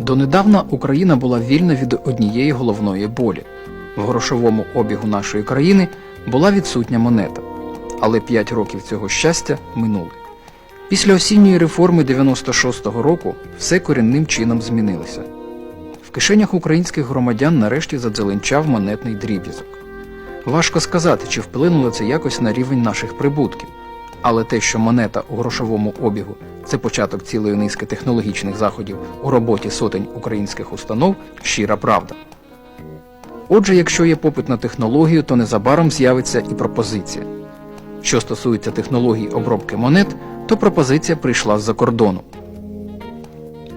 Донедавна Україна була вільна від однієї головної болі. В грошовому обігу нашої країни була відсутня монета. Але 5 років цього щастя минули. Після осінньої реформи 96-го року все корінним чином змінилося. В кишенях українських громадян нарешті задзеленчав монетний дріб'язок. Важко сказати, чи вплинуло це якось на рівень наших прибутків. Але те, що монета у грошовому обігу це початок цілої низки технологічних заходів у роботі сотень українських установ, щира правда. Отже, якщо є попит на технологію, то незабаром з'явиться і пропозиція. Що стосується технологій обробки монет, то пропозиція прийшла з-за кордону.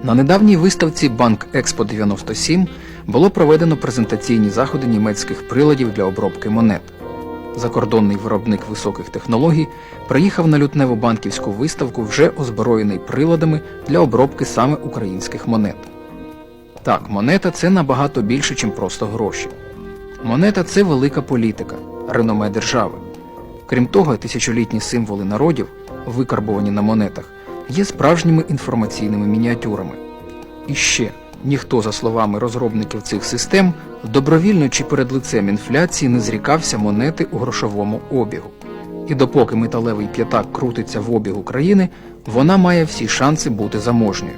На недавній виставці Банк Експо 97 було проведено презентаційні заходи німецьких приладів для обробки монет. Закордонний виробник високих технологій приїхав на лютневу банківську виставку вже озброєний приладами для обробки саме українських монет. Так, монета це набагато більше, ніж просто гроші. Монета це велика політика, реноме держави. Крім того, тисячолітні символи народів, викарбовані на монетах, є справжніми інформаційними мініатюрами. І ще ніхто, за словами розробників цих систем, добровільно чи перед лицем інфляції не зрікався монети у грошовому обігу. І допоки металевий п'ятак крутиться в обігу країни, вона має всі шанси бути заможньою.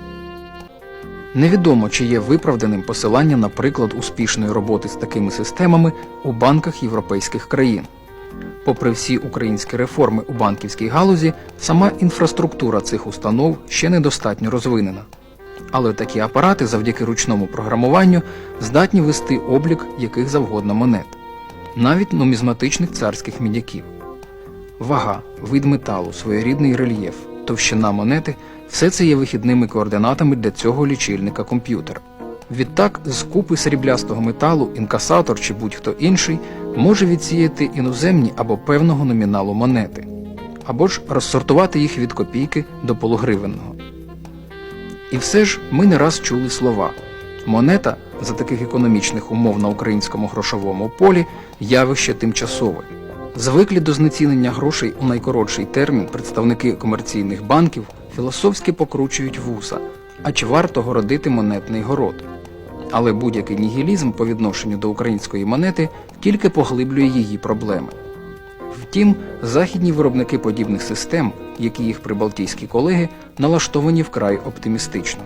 Невідомо, чи є виправданим посилання на приклад успішної роботи з такими системами у банках європейських країн. Попри всі українські реформи у банківській галузі, сама інфраструктура цих установ ще недостатньо розвинена. Але такі апарати завдяки ручному програмуванню здатні вести облік яких завгодно монет, навіть нумізматичних царських мідяків. Вага, вид металу, своєрідний рельєф, товщина монети все це є вихідними координатами для цього лічильника комп'ютера. Відтак, з купи сріблястого металу інкасатор чи будь-хто інший може відсіяти іноземні або певного номіналу монети, або ж розсортувати їх від копійки до полугривенного. І все ж ми не раз чули слова. Монета за таких економічних умов на українському грошовому полі явище тимчасове. Звиклі до знецінення грошей у найкоротший термін представники комерційних банків філософськи покручують вуса, а чи варто городити монетний город. Але будь-який нігілізм по відношенню до української монети тільки поглиблює її проблеми. Втім, західні виробники подібних систем, як і їх прибалтійські колеги, налаштовані вкрай оптимістично.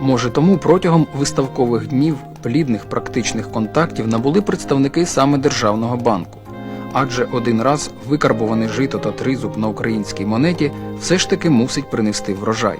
Може тому протягом виставкових днів плідних практичних контактів набули представники саме Державного банку. Адже один раз викарбоване жито та тризуб на українській монеті все ж таки мусить принести врожай.